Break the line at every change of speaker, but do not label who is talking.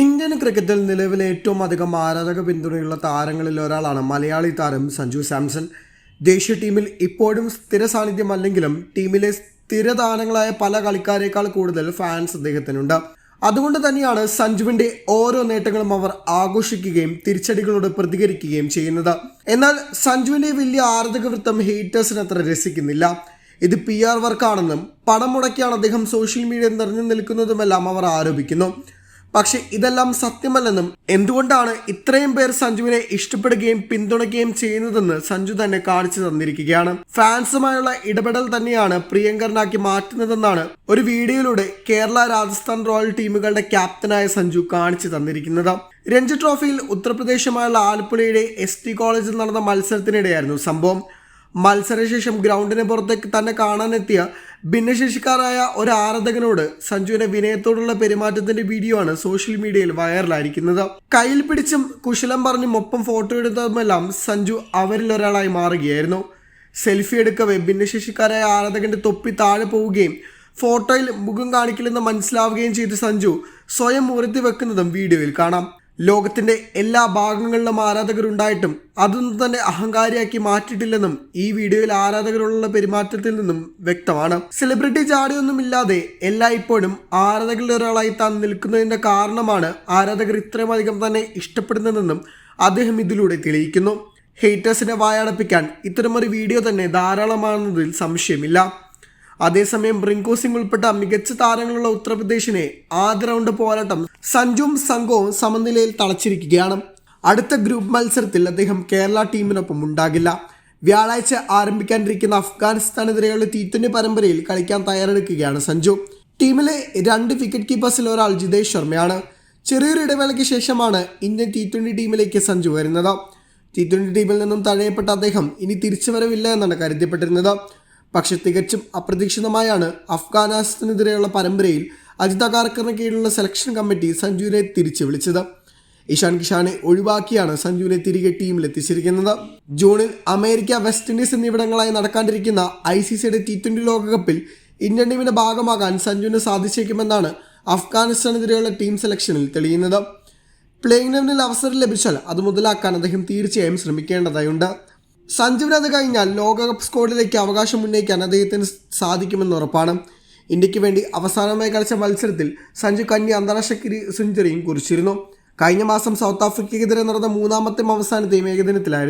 Indian ക്രിക്കറ്റിൽ നിലവിലെ ഏറ്റവും അധികം ആരാധക പിന്തുണയുള്ള താരങ്ങളിൽ ഒരാളാണ് മലയാളി താരം സഞ്ജു സാംസൺ. ദേശീയ ടീമിൽ ഇപ്പോഴും സ്ഥിര സാന്നിധ്യമല്ലെങ്കിലും ടീമിലെ സ്ഥിരതാരങ്ങളായ പല കളിക്കാരേക്കാൾ കൂടുതൽ ഫാൻസ് അദ്ദേഹത്തിനുണ്ട്. അതുകൊണ്ട് തന്നെയാണ് സഞ്ജുവിന്റെ ഓരോ നേട്ടങ്ങളും അവർ ആഘോഷിക്കുകയും തിരിച്ചടികളോട് പ്രതികരിക്കുകയും ചെയ്യുന്നത്. എന്നാൽ സഞ്ജുവിന്റെ വലിയ ആരാധക വൃത്തം ഹീറ്റേഴ്സിന് രസിക്കുന്നില്ല. ഇത് പി ആർ വർക്കാണെന്നും പണം മുടക്കിയാണ് അദ്ദേഹം സോഷ്യൽ മീഡിയ നിറഞ്ഞു നിൽക്കുന്നതുമെല്ലാം അവർ ആരോപിക്കുന്നു. പക്ഷെ ഇതെല്ലാം സത്യമല്ലെന്നും എന്തുകൊണ്ടാണ് ഇത്രയും പേർ സഞ്ജുവിനെ ഇഷ്ടപ്പെടുകയും പിന്തുണയ്ക്കുകയും ചെയ്യുന്നതെന്ന് സഞ്ജു തന്നെ കാണിച്ചു തന്നിരിക്കുകയാണ്. ഫാൻസുമായുള്ള ഇടപെടൽ തന്നെയാണ് പ്രിയങ്കരനാക്കി മാറ്റുന്നതെന്നാണ് ഒരു വീഡിയോയിലൂടെ കേരള രാജസ്ഥാൻ റോയൽ ടീമുകളുടെ ക്യാപ്റ്റനായ സഞ്ജു കാണിച്ചു തന്നിരിക്കുന്നത്. രഞ്ജി ട്രോഫിയിൽ ഉത്തർപ്രദേശുമായുള്ള ആലപ്പുഴയുടെ എസ് കോളേജിൽ നടന്ന മത്സരത്തിനിടെയായിരുന്നു സംഭവം. മത്സരശേഷം ഗ്രൗണ്ടിന് പുറത്തേക്ക് തന്നെ കാണാനെത്തിയ ഭിന്നശേഷിക്കാരായ ഒരു ആരാധകനോട് സഞ്ജുവിന്റെ വിനയത്തോടുള്ള പെരുമാറ്റത്തിന്റെ വീഡിയോ ആണ് സോഷ്യൽ മീഡിയയിൽ വൈറലായിരിക്കുന്നത് കയ്യിൽ പിടിച്ചും കുശലം പറഞ്ഞും ഒപ്പം ഫോട്ടോ എടുത്തതുമെല്ലാം സഞ്ജു അവരിൽ ഒരാളായി മാറുകയായിരുന്നു. സെൽഫി എടുക്കവേ ഭിന്നശേഷിക്കാരായ ആരാധകന്റെ തൊപ്പി താഴെ പോവുകയും ഫോട്ടോയിൽ മുഖം കാണിക്കില്ലെന്ന് മനസ്സിലാവുകയും ചെയ്ത സഞ്ജു സ്വയം ഉയർത്തി വെക്കുന്നതും വീഡിയോയിൽ കാണാം. ലോകത്തിന്റെ എല്ലാ ഭാഗങ്ങളിലും ആരാധകരുണ്ടായിട്ടും അതൊന്നും തന്നെ അഹങ്കാരിയാക്കി മാറ്റിയിട്ടില്ലെന്നും ഈ വീഡിയോയിൽ ആരാധകരോടുള്ള പെരുമാറ്റത്തിൽ നിന്നും വ്യക്തമാണ്. സെലിബ്രിറ്റി ചാടിയൊന്നുമില്ലാതെ എല്ലാ ഇപ്പോഴും ആരാധകരിൽ ഒരാളായി താൻ നിൽക്കുന്നതിന്റെ കാരണമാണ് ആരാധകർ ഇത്രയുമധികം തന്നെ ഇഷ്ടപ്പെടുന്നതെന്നും അദ്ദേഹം ഇതിലൂടെ തെളിയിക്കുന്നു. ഹേറ്റേഴ്സിനെ വായടപ്പിക്കാൻ ഇത്തരമൊരു വീഡിയോ തന്നെ ധാരാളമാണെന്നതിൽ സംശയമില്ല. അതേസമയം റിങ്കു സിംഗ് ഉൾപ്പെട്ട മികച്ച താരങ്ങളുള്ള ഉത്തർപ്രദേശിനെ ആദ്യ റൗണ്ട് പോരാട്ടം സഞ്ജുവും സംഘവും സമനിലയിൽ തളച്ചിരിക്കുകയാണ്. അടുത്ത ഗ്രൂപ്പ് മത്സരത്തിൽ അദ്ദേഹം കേരള ടീമിനൊപ്പം ഉണ്ടാകില്ല. വ്യാഴാഴ്ച ആരംഭിക്കാനിരിക്കുന്ന അഫ്ഗാനിസ്ഥാനെതിരെയുള്ള തീത്തുന്നി പരമ്പരയിൽ കളിക്കാൻ തയ്യാറെടുക്കുകയാണ് സഞ്ജു. ടീമിലെ രണ്ട് വിക്കറ്റ് കീപ്പേഴ്സിൽ ഒരാൾ ജിതേഷ് ശർമ്മയാണ്. ചെറിയൊരു ഇടവേളയ്ക്ക് ശേഷമാണ് ഇന്ത്യൻ ടി ട്വന്റി ടീമിലേക്ക് സഞ്ജു വരുന്നത്. ടി ട്വന്റി ടീമിൽ നിന്നും തഴയപ്പെട്ട അദ്ദേഹം ഇനി തിരിച്ചുവരവില്ല എന്നാണ് കരുതപ്പെട്ടിരുന്നത്. പക്ഷെ തികച്ചും അപ്രതീക്ഷിതമായാണ് അഫ്ഗാനിസ്ഥാനെതിരെയുള്ള പരമ്പരയിൽ അജിത കാർക്കറിന് കീഴിലുള്ള സെലക്ഷൻ കമ്മിറ്റി സഞ്ജുവിനെ തിരിച്ചു വിളിച്ചത്. ഇഷാൻ കിഷാനെ ഒഴിവാക്കിയാണ് സഞ്ജുവിനെ തിരികെ ടീമിൽ എത്തിച്ചിരിക്കുന്നത്. ജൂണിൽ അമേരിക്ക വെസ്റ്റ് ഇൻഡീസ് എന്നിവിടങ്ങളായി നടക്കാണ്ടിരിക്കുന്ന ഐ സി സിയുടെ ടി ട്വന്റി ലോകകപ്പിൽ ഇന്ത്യൻ ടീമിന്റെ ഭാഗമാകാൻ സഞ്ജുവിന് സാധിച്ചേക്കുമെന്നാണ് അഫ്ഗാനിസ്ഥാനെതിരെയുള്ള ടീം സെലക്ഷനിൽ തെളിയുന്നത്. പ്ലേയിങ് ലെവലിൽ അവസരം ലഭിച്ചാൽ അത് മുതലാക്കാൻ അദ്ദേഹം തീർച്ചയായും ശ്രമിക്കേണ്ടതായുണ്ട്. സഞ്ജുവിന് അത് കഴിഞ്ഞാൽ ലോകകപ്പ് സ്കോഡിലേക്ക് അവകാശം ഉന്നയിക്കാൻ അദ്ദേഹത്തിന് സാധിക്കുമെന്ന് ഉറപ്പാണ്. ഇന്ത്യയ്ക്ക് വേണ്ടി അവസാനമായി കളിച്ച മത്സരത്തിൽ സഞ്ജു കന്നി അന്താരാഷ്ട്ര സെഞ്ചുറിയും കുറിച്ചിരുന്നു. കഴിഞ്ഞ മാസം സൗത്ത് ആഫ്രിക്കയ്ക്കെതിരെ നടന്ന മൂന്നാമത്തെയും അവസാനത്തെയും ഏകദിനത്തിലായിരുന്നു.